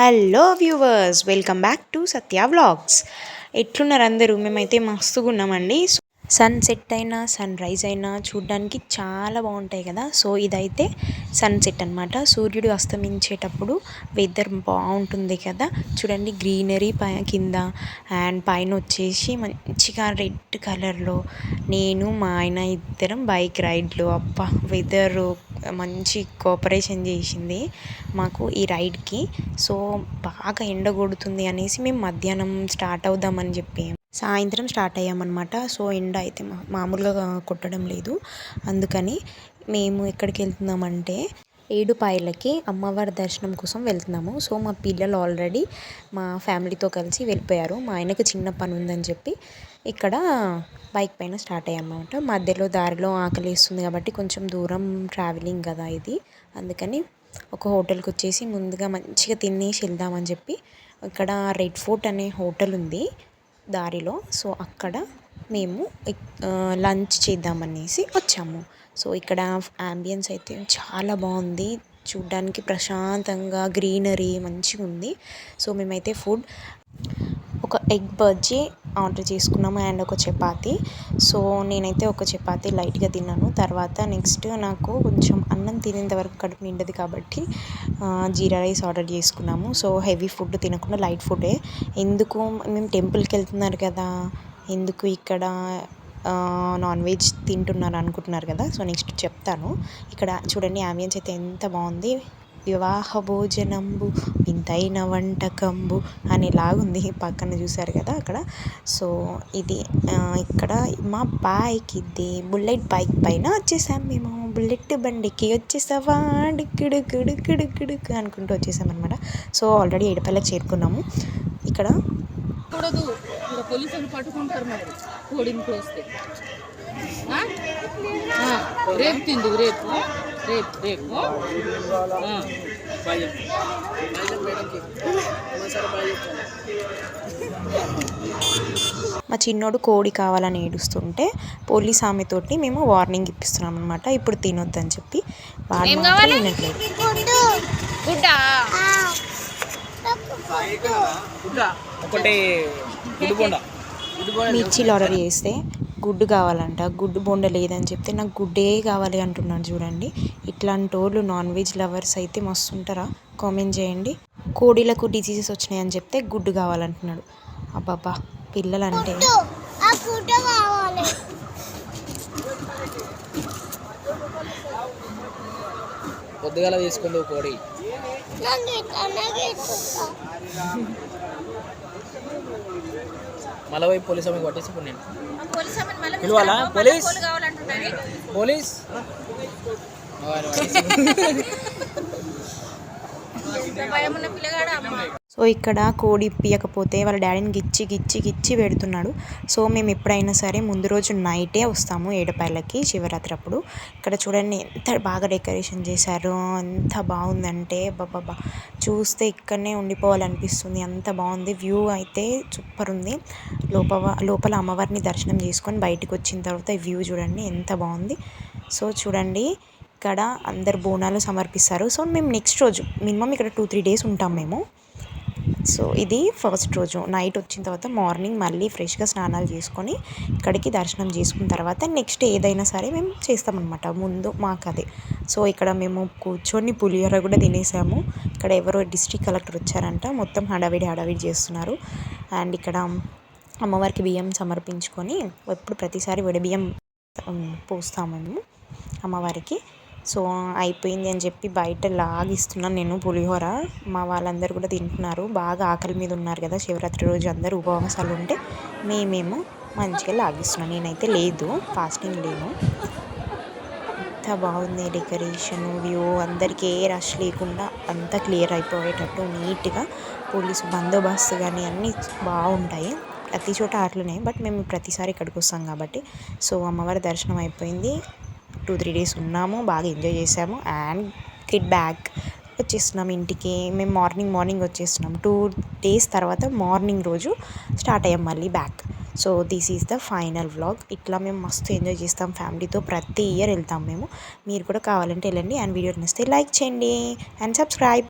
Hello viewers welcome back to Satya vlogs ఎట్లున్నారు అందరూ? మేమైతే మస్తుగా ఉన్నామండి సన్ సెట్ అయినా సన్ రైజ్ అయినా చూడడానికి చాలా బాగుంటాయి కదా? సో ఇదైతే సన్సెట్ అనమాట సూర్యుడు అస్తమించేటప్పుడు వెదర్ బాగుంటుంది కదా? చూడండి గ్రీనరీ పై కింద అండ్ పైన వచ్చేసి మంచిగా రెడ్ కలర్లో నేను మా ఆయన ఇద్దరం బైక్ రైడ్లు అబ్బా వెదర్ మంచి కోఆపరేషన్ చేసింది మాకు ఈ రైడ్కి. సో బాగా ఎండ కొడుతుంది అనేసి మేము మధ్యాహ్నం స్టార్ట్ అవుదామని చెప్పి సాయంత్రం స్టార్ట్ అయ్యామన్నమాట. సో ఎండ అయితే మామూలుగా కొట్టడం లేదు. అందుకని మేము ఎక్కడికి వెళ్తున్నామంటే ఏడుపాయలకి అమ్మవారి దర్శనం కోసం వెళ్తున్నాము. సో మా పిల్లలు ఆల్రెడీ మా ఫ్యామిలీతో కలిసి వెళ్ళిపోయారు. మా ఆయనకు చిన్న పని ఉందని చెప్పి ఇక్కడ బైక్ పైన స్టార్ట్ అయ్యామన్నమాట. మధ్యలో దారిలో ఆకలి వేస్తుంది కాబట్టి కొంచెం దూరం ట్రావెలింగ్ కదా ఇది. అందుకని ఒక హోటల్కి వచ్చేసి ముందుగా మంచిగా తినేసి వెళ్దామని చెప్పి ఇక్కడ రెడ్ ఫోర్ట్ అనే హోటల్ ఉంది దారిలో. సో అక్కడ మేము లంచ్ చేద్దామనేసి వచ్చాము. సో ఇక్కడ యాంబియన్స్ అయితే చాలా బాగుంది. చూడ్డానికి ప్రశాంతంగా గ్రీనరీ మంచిగా ఉంది సో మేమైతే ఫుడ్ ఒక ఎగ్ బజ్జీ ఆర్డర్ చేసుకున్నాము అండ్ ఒక చపాతి. సో నేనైతే ఒక చపాతి లైట్గా తిన్నాను. తర్వాత నెక్స్ట్ నాకు కొంచెం అన్నం తినేంత వరకు కడుపు నిండదు కాబట్టి జీరా రైస్ ఆర్డర్ చేసుకున్నాము. సో హెవీ ఫుడ్ తినకుండా లైట్ ఫుడే ఎందుకు? మేము టెంపుల్కి వెళ్తున్నారు కదా. ఎందుకు ఇక్కడ నాన్ వెజ్ తింటున్నారు అనుకుంటున్నారు కదా. సో నెక్స్ట్ చెప్తాను. ఇక్కడ చూడండి ఆంబియన్స్ అయితే ఎంత బాగుంది. వివాహ భోజనంబు వింతైన వంటకంబు అనేలాగుంది పక్కన చూసారు కదా అక్కడ. సో ఇది ఇక్కడ మా బైక్ ఇది బుల్లెట్ బైక్ పైన వచ్చేసాం మేము. బుల్లెట్ బండికి వచ్చేసావా? డిక్కిడుకు అనుకుంటూ వచ్చేసాం అనమాట సో ఆల్రెడీ ఏడుపల్లె చేరుకున్నాము. ఇక్కడ కూడదు ఇంకా పోలీసులు పట్టుకుంటారు మరి కోడిని కోస్తే రేపు తిందు రేపు. రేపు రేపు మా చిన్నోడు కోడి కావాలని ఏడుస్తుంటే పోలీస్ ఆమెతోటి మేము వార్నింగ్ ఇప్పిస్తున్నాం అనమాట ఇప్పుడు తినొద్దని చెప్పి వాడు మాత్రం మిర్చీలు ఆర్డర్ చేస్తే గుడ్డు కావాలంట గుడ్డు బొండ లేదని చెప్తే నాకు గుడ్డే కావాలి అంటున్నాడు చూడండి. ఇట్లాంటి వాళ్ళు నాన్ వెజ్ లవర్స్ అయితే మస్తు ఉంటారా? కామెంట్ చేయండి. కోడిలకు డిసీజెస్ వచ్చినాయని చెప్తే గుడ్డు కావాలంటున్నాడు. అబ్బాబ్బా పిల్లలు అంటే పొద్దుగాల తీసుకుంది కోడి. పోయి పోలీస్ అమ్మకి పట్టేసి ఇప్పుడు నేను పిలవాలా? పోలీస్? పోలీస్? సో ఇక్కడ కోడి ఇప్పియకపోతే వాళ్ళ డాడీని గిచ్చి గిచ్చి గిచ్చి పెడుతున్నాడు. సో మేము ఎప్పుడైనా సరే ముందు రోజు నైటే వస్తాము ఏడుపాయలకి శివరాత్రి అప్పుడు. ఇక్కడ చూడండి ఎంత బాగా డెకరేషన్ చేశారు ఎంత బాగుందంటే బాబా చూస్తే ఇక్కడనే ఉండిపోవాలనిపిస్తుంది అంత బాగుంది. వ్యూ అయితే సూపర్ ఉంది. లోపల లోపల అమ్మవారిని దర్శనం చేసుకొని బయటకు వచ్చిన తర్వాత వ్యూ చూడండి ఎంత బాగుంది. సో చూడండి ఇక్కడ అందరు బోనాలు సమర్పిస్తారు. సో మేము నెక్స్ట్ రోజు మినిమం ఇక్కడ టూ త్రీ డేస్ ఉంటాం మేము. సో ఇది ఫస్ట్ రోజు. నైట్ వచ్చిన తర్వాత మార్నింగ్ మళ్ళీ ఫ్రెష్గా స్నానాలు చేసుకొని ఇక్కడికి దర్శనం చేసుకున్న తర్వాత నెక్స్ట్ ఏదైనా సరే మేము చేస్తామన్నమాట. ముందు మాకు అదే. సో ఇక్కడ మేము కూర్చొని పులిహోర కూడా తినేసాము. ఇక్కడ ఎవరో డిస్ట్రిక్ట్ కలెక్టర్ వచ్చారంట. మొత్తం హడావిడి హడావిడి చేస్తున్నారు. అండ్ ఇక్కడ అమ్మవారికి బియ్యం సమర్పించుకొని ఎప్పుడు ప్రతిసారి విడ బియ్యం పోస్తాము మేము అమ్మవారికి. సో అయిపోయింది అని చెప్పి బయట లాగిస్తున్నాను నేను పులిహోర. మా వాళ్ళందరూ కూడా తింటున్నారు. బాగా ఆకలి మీద ఉన్నారు కదా శివరాత్రి రోజు అందరూ ఉపవాసాలు ఉంటే మేమేమో మంచిగా లాగిస్తున్నాను నేనైతే లేదు ఫాస్టింగ్ లేను. ఎంత బాగుంది డెకరేషన్ వ్యూ. అందరికీ ఏ రష్ లేకుండా అంతా క్లియర్ అయిపోయేటట్టు నీట్గా పోలీసు బందోబస్తు కానీ అన్నీ బాగుంటాయి. ప్రతి చోట అట్లనే బట్ మేము ప్రతిసారి ఇక్కడికి వస్తాం కాబట్టి. సో అమ్మవారి దర్శనం అయిపోయింది. టూ త్రీ డేస్ ఉన్నాము బాగా ఎంజాయ్ చేసాము అండ్ కిడ్ బ్యాక్ వచ్చేస్తున్నాం ఇంటికి. మేము మార్నింగ్ మార్నింగ్ వచ్చేస్తున్నాం. టూ డేస్ తర్వాత మార్నింగ్ రోజు స్టార్ట్ అయ్యాం మళ్ళీ back. So this is the final vlog ఇట్లా మేము మస్తు ఎంజాయ్ చేస్తాం ఫ్యామిలీతో. ప్రతి ఇయర్ వెళ్తాం మేము. మీరు కూడా కావాలంటే వెళ్ళండి. అండ్ వీడియో నచ్చితే లైక్ చేయండి. And subscribe.